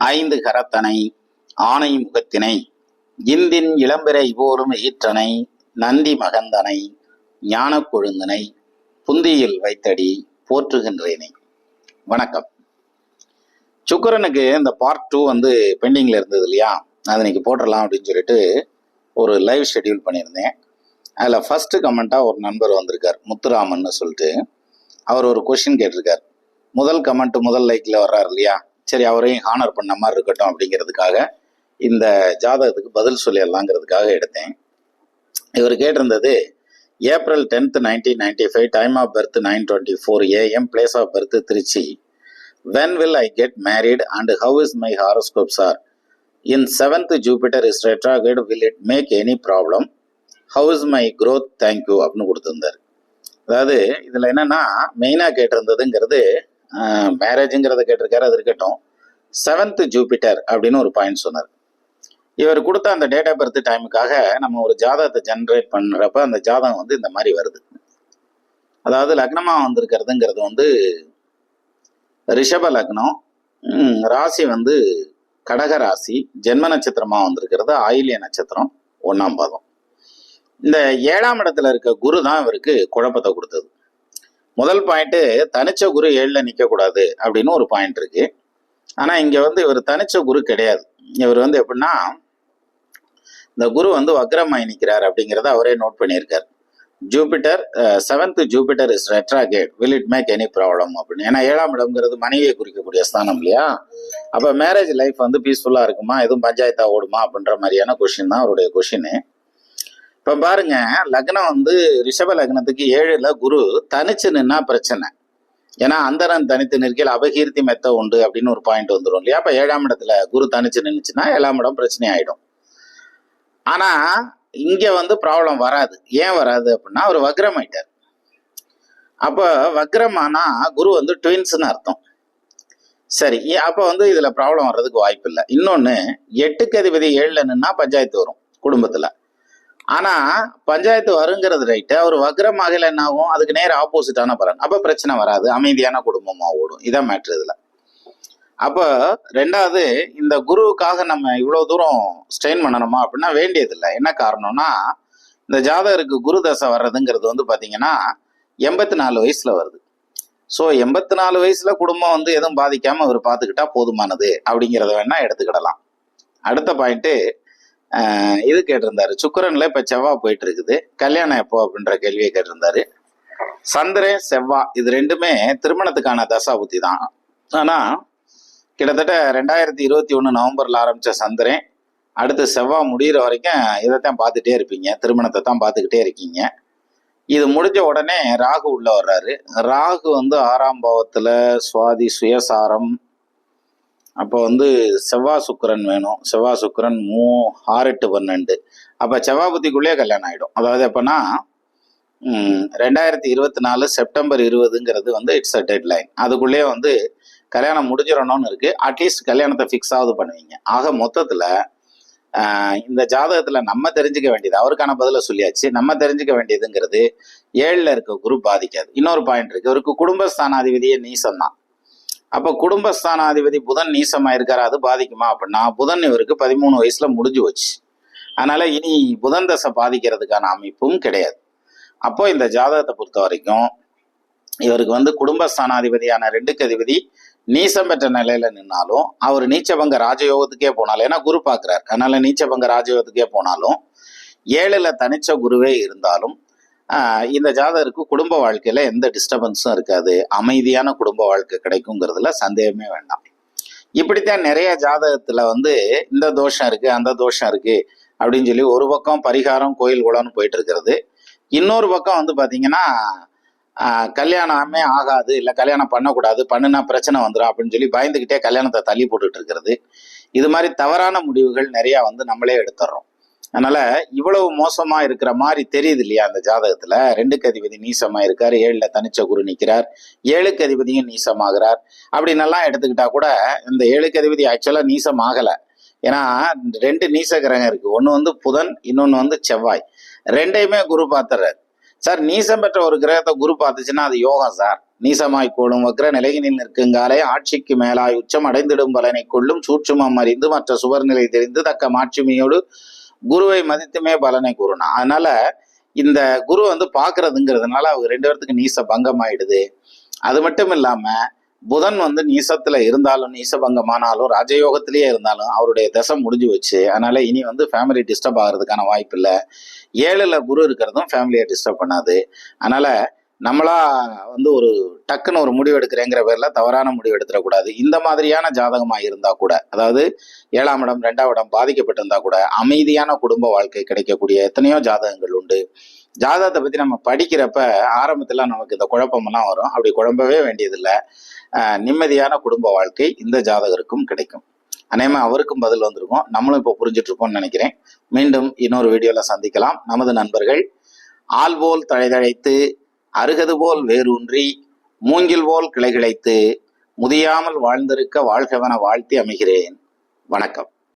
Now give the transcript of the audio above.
ஐந்து கரத்தனை ஆணை முகத்தினை இந்தின் இளம்பிரை போலும் ஈற்றனை நந்தி மகந்தனை ஞான கொழுந்தனை புந்தியில் வைத்தடி போற்றுகின்றேனே. வணக்கம். சுக்கரனுக்கு இந்த பார்ட் டூ வந்து பெண்டிங்கில் இருந்தது இல்லையா? அது இன்னைக்கு போட்டுடலாம் அப்படின்னு சொல்லிட்டு ஒரு லைவ் ஷெட்யூல் பண்ணியிருந்தேன். அதில் ஃபஸ்ட்டு கமெண்ட்டாக ஒரு நண்பர் வந்திருக்கார் முத்துராமன்னு சொல்லிட்டு. அவர் ஒரு கொஷின் கேட்டிருக்கார். முதல் கமெண்ட் முதல் லைக்கில் வர்றார் இல்லையா? சரி அவரையும் ஹானர் பண்ண மாதிரி இருக்கட்டும் அப்படிங்கிறதுக்காக இந்த ஜாதகத்துக்கு பதில் சொல்லிடலாங்கிறதுக்காக எடுத்தேன். இவர் கேட்டிருந்தது April tenth nineteen ninety five time of birth nine twenty four AM place of birth Trichy. When will I get married and how is my horoscope sir in seventh Jupiter is retrograde will it make any problem How is my growth thank you அப்படின்னு கொடுத்துருந்தார். அதாவது இதில் என்னென்னா மெயினாக கேட்டிருந்ததுங்கிறது மேரேஜுங்கிறத கேட்டிருக்காரு அது இருக்கட்டும். Seventh Jupiter அப்படின்னு ஒரு பாயிண்ட் சொன்னார். இவர் கொடுத்த அந்த டேட் ஆஃப் பர்த் டைமுக்காக நம்ம ஒரு ஜாதகத்தை ஜென்ரேட் பண்ணுறப்ப அந்த ஜாதகம் வந்து இந்த மாதிரி வருது. அதாவது லக்னமாக வந்திருக்கிறதுங்கிறது வந்து ரிஷப லக்னம் ராசி வந்து கடக ராசி ஜென்ம நட்சத்திரமாக வந்திருக்கிறது ஆயிலிய நட்சத்திரம் ஒன்றாம் பாதம். இந்த ஏழாம் இடத்துல இருக்க குரு தான் இவருக்கு குழப்பத்தை கொடுத்தது. முதல் பாயிண்ட்டு தனிச்ச குரு ஏழில் நிற்கக்கூடாது அப்படின்னு ஒரு பாயிண்ட் இருக்கு. ஆனால் இங்கே வந்து இவர் தனிச்ச குரு கிடையாது. இவர் வந்து எப்படின்னா இந்த குரு வந்து வக்ரமாய் நிற்கிறார் அப்படிங்கிறத அவரே நோட் பண்ணியிருக்கார். Jupiter seventh Jupiter is retrograde will it make any problem அப்படின்னு. ஏன்னா ஏழாம் இடம்ங்கிறது மனைவியை குறிக்கக்கூடிய ஸ்தானம் இல்லையா? அப்போ மேரேஜ் லைஃப் வந்து பீஸ்ஃபுல்லாக இருக்குமா? எதுவும் பஞ்சாயத்தா ஓடுமா? அப்படின்ற மாதிரியான கொஷின் தான் அவருடைய கொஷின்னு இப்போ பாருங்க லக்னம் வந்து ரிஷப லக்னத்துக்கு ஏழுல குரு தனிச்சு நின்னா பிரச்சனை. ஏன்னா அந்தரன் தனித்து நிற்கையில் அபகீர்த்தி மெத்த உண்டு அப்படின்னு ஒரு பாயிண்ட் வந்துடும் இல்லையா? அப்போ ஏழாம் இடத்துல குரு தனிச்சு நின்றுச்சுன்னா ஏழாம் இடம் பிரச்சனை ஆயிடும் ஆனால் இங்கே வந்து ப்ராப்ளம் வராது. ஏன் வராது அப்படின்னா அவர் வக்ரமாயிட்டார் அப்போ வக்ரமானா குரு வந்து ட்வின்ஸ்னு அர்த்தம். சரி அப்போ வந்து இதில் ப்ராப்ளம் வர்றதுக்கு வாய்ப்பு இல்லை இன்னொன்று எட்டுக்கு அதிபதி ஏழில் நின்னா பஞ்சாயத்து வரும் குடும்பத்தில். ஆனா பஞ்சாயத்து வருங்கிறது ரைட்டு அவர் வக்ரமாக என்ன ஆகும் அதுக்கு நேர் ஆப்போசிட்டான பலன். அப்ப பிரச்சனை வராது. அமைதியான குடும்பமா ஓடும். இதான் மேட்ரு இதுல. அப்போ ரெண்டாவது இந்த குருவுக்காக நம்ம இவ்வளோ தூரம் ஸ்ட்ரெயின் பண்ணணுமா அப்படின்னா வேண்டியதில்லை. என்ன காரணம்னா இந்த ஜாதகருக்கு குரு தசை வர்றதுங்கிறது வந்து பார்த்தீங்கன்னா எண்பத்தி நாலு வயசுல வருது. ஸோ எண்பத்தி நாலு வயசுல குடும்பம் வந்து எதுவும் பாதிக்காம அவர் பார்த்துக்கிட்டா போதுமானது அப்படிங்கிறத வேணா எடுத்துக்கிடலாம். அடுத்த பாயிண்ட்டு இது கேட்டிருந்தாரு. சுக்கரன்ல இப்ப செவ்வாய் போயிட்டு இருக்குது கல்யாணம் எப்போ அப்படின்ற கேள்வியை கேட்டிருந்தாரு. சந்திரன் செவ்வாய் இது ரெண்டுமே திருமணத்துக்கான தசா புத்தி தான். ஆனா கிட்டத்தட்ட ரெண்டாயிரத்தி இருபத்தி ஒன்று நவம்பர்ல ஆரம்பிச்ச சந்திரன் அடுத்து செவ்வாய் முடியிற வரைக்கும் இதைத்தான் பார்த்துட்டே இருப்பீங்க. திருமணத்தை தான் பார்த்துக்கிட்டே இருக்கீங்க. இது முடிஞ்ச உடனே ராகு உள்ள வர்றாரு. ராகு வந்து ஆறாம் பாவத்துல சுவாதி சுயசாரம் அப்போ வந்து செவ்வாய் சுக்கரன் வேணும். செவ்வாய் சுக்கரன் மூ ஆறு எட்டு பன்னெண்டு. அப்போ செவ்வாபுத்திக்குள்ளேயே கல்யாணம் ஆகிடும் அதாவது எப்போனா ரெண்டாயிரத்தி இருபத்தி நாலு செப்டம்பர் இருபதுங்கிறது வந்து இட்ஸ் அ டெட் லைன் அதுக்குள்ளேயே வந்து கல்யாணம் முடிஞ்சிடணும்னு இருக்குது அட்லீஸ்ட் கல்யாணத்தை ஃபிக்ஸ் ஆகுது பண்ணுவீங்க. ஆக மொத்தத்தில் இந்த ஜாதகத்தில் நம்ம தெரிஞ்சுக்க வேண்டியது அவருக்கான பதிலை சொல்லியாச்சு. நம்ம தெரிஞ்சுக்க வேண்டியதுங்கிறது ஏழில் இருக்க குரு பாதிக்காது. இன்னொரு பாயிண்ட் இருக்குது இவருக்கு குடும்பஸ்தானாதிபதியே நீசம் தான் அப்ப குடும்பஸ்தானாதிபதி புதன் நீசமா இருக்காரு அது பாதிக்குமா? அப்படின்னா புதன் இவருக்கு பதிமூணு வயசுல முடிஞ்சு வச்சு அதனால இனி புதன் தசை பாதிக்கிறதுக்கான அமைப்பும் கிடையாது. அப்போ இந்த ஜாதகத்தை பொறுத்த வரைக்கும் இவருக்கு வந்து குடும்பஸ்தானாதிபதியான ரெண்டுக்கு அதிபதி நீசம் பெற்ற நிலையில நின்னாலும் அவர் நீச்சபங்க ராஜயோகத்துக்கே போனாலும் ஏன்னா குரு பார்க்கிறார் அதனால நீச்சபங்க ராஜயோகத்துக்கே போனாலும் ஏழுல தனிச்ச குருவே இருந்தாலும் இந்த ஜாதகருக்கு குடும்ப வாழ்க்கையில எந்த டிஸ்டர்பன்ஸும் இருக்காது. அமைதியான குடும்ப வாழ்க்கை கிடைக்குங்கிறதுல சந்தேகமே வேண்டாம். இப்படித்தான் நிறைய ஜாதகத்துல வந்து இந்த தோஷம் இருக்கு அந்த தோஷம் இருக்கு அப்படின்னு சொல்லி ஒரு பக்கம் பரிகாரம் கோயில் குளம்னு போயிட்டு இருக்கிறது. இன்னொரு பக்கம் வந்து பாத்தீங்கன்னா கல்யாணமே ஆகாது இல்லை கல்யாணம் பண்ணக்கூடாது பண்ணுனா பிரச்சனை வந்துடும் அப்படின்னு சொல்லி பயந்துக்கிட்டே கல்யாணத்தை தள்ளி போட்டுட்டு இருக்கிறது. இது மாதிரி தவறான முடிவுகள் நிறைய வந்து நம்மளே எடுத்துடுறோம் அதனால இவ்வளவு மோசமா இருக்கிற மாதிரி தெரியுது இல்லையா அந்த ஜாதகத்துல? ரெண்டுக்கு அதிபதி நீசமா இருக்காரு ஏழுல தனிச்ச குரு நிக்கிறார் ஏழுக்கு அதிபதியும் நீசமாகிறார். அப்படின்னெல்லாம் எடுத்துக்கிட்டா கூட இந்த ஏழுக்கு அதிபதி ஆக்சுவலா நீசம் ஆகல ஏன்னா ரெண்டு நீச கிரகம் இருக்கு. ஒன்று வந்து புதன் இன்னொன்று வந்து செவ்வாய். ரெண்டையுமே குரு பார்த்துறாரு. சார் நீசம் பெற்ற ஒரு கிரகத்தை குரு பார்த்துச்சுன்னா அது யோகம் சார். நீசமாய் கூடும் வக்ர நிலையினில் நிற்குங்காலே ஆட்சிக்கு மேலாய் உச்சம் அடைந்திடும் பலனை கொள்ளும் சூட்சுமம் அறிந்து மற்ற சுவர்நிலை தெரிந்து தக்க மாட்சிமையோடு குருவை மதித்துமே பலனை கூறணும் அதனால இந்த குரு வந்து பார்க்கறதுங்கிறதுனால அவங்க ரெண்டு பேர்த்துக்கு நீச பங்கமாயிடுது. அது மட்டும் இல்லாம புதன் வந்து நீசத்துல இருந்தாலும் நீச பங்கமானாலும் ராஜயோகத்திலேயே இருந்தாலும் அவருடைய தசை முடிஞ்சு வச்சு அதனால இனி வந்து ஃபேமிலி டிஸ்டர்ப் ஆகிறதுக்கான வாய்ப்பு இல்லை. ஏழுல குரு இருக்கிறதும் ஃபேமிலியை டிஸ்டர்ப் பண்ணாது. அதனால நம்மளா வந்து ஒரு டக்குன்னு ஒரு முடிவு எடுக்கிறேங்கிற பேர்ல தவறான முடிவு எடுத்துடக்கூடாது இந்த மாதிரியான ஜாதகமாக இருந்தா கூட அதாவது ஏழாம் இடம் ரெண்டாம் இடம் பாதிக்கப்பட்டிருந்தா கூட அமைதியான குடும்ப வாழ்க்கை கிடைக்கக்கூடிய எத்தனையோ ஜாதகங்கள் உண்டு. ஜாதகத்தை பத்தி நம்ம படிக்கிறப்ப ஆரம்பத்துல நமக்கு இந்த குழப்பமெல்லாம் வரும். அப்படி குழம்பவே வேண்டியதில்லை. நிம்மதியான குடும்ப வாழ்க்கை இந்த ஜாதகருக்கும் கிடைக்கும். அநேகமா அவருக்கும் பதில் வந்திருக்கும். நம்மளும் இப்போ புரிஞ்சிட்டு இருப்போம்னு நினைக்கிறேன். மீண்டும் இன்னொரு வீடியோல சந்திக்கலாம். நமது நண்பர்கள் ஆல்போல் தழைதழைத்து அருகது போல் வேரூன்றி மூங்கில் போல் கிளைகிழைத்து முதியாமல் வாழ்ந்திருக்க வாழ்கவன வாழ்த்தி அமைகிறேன். வணக்கம்.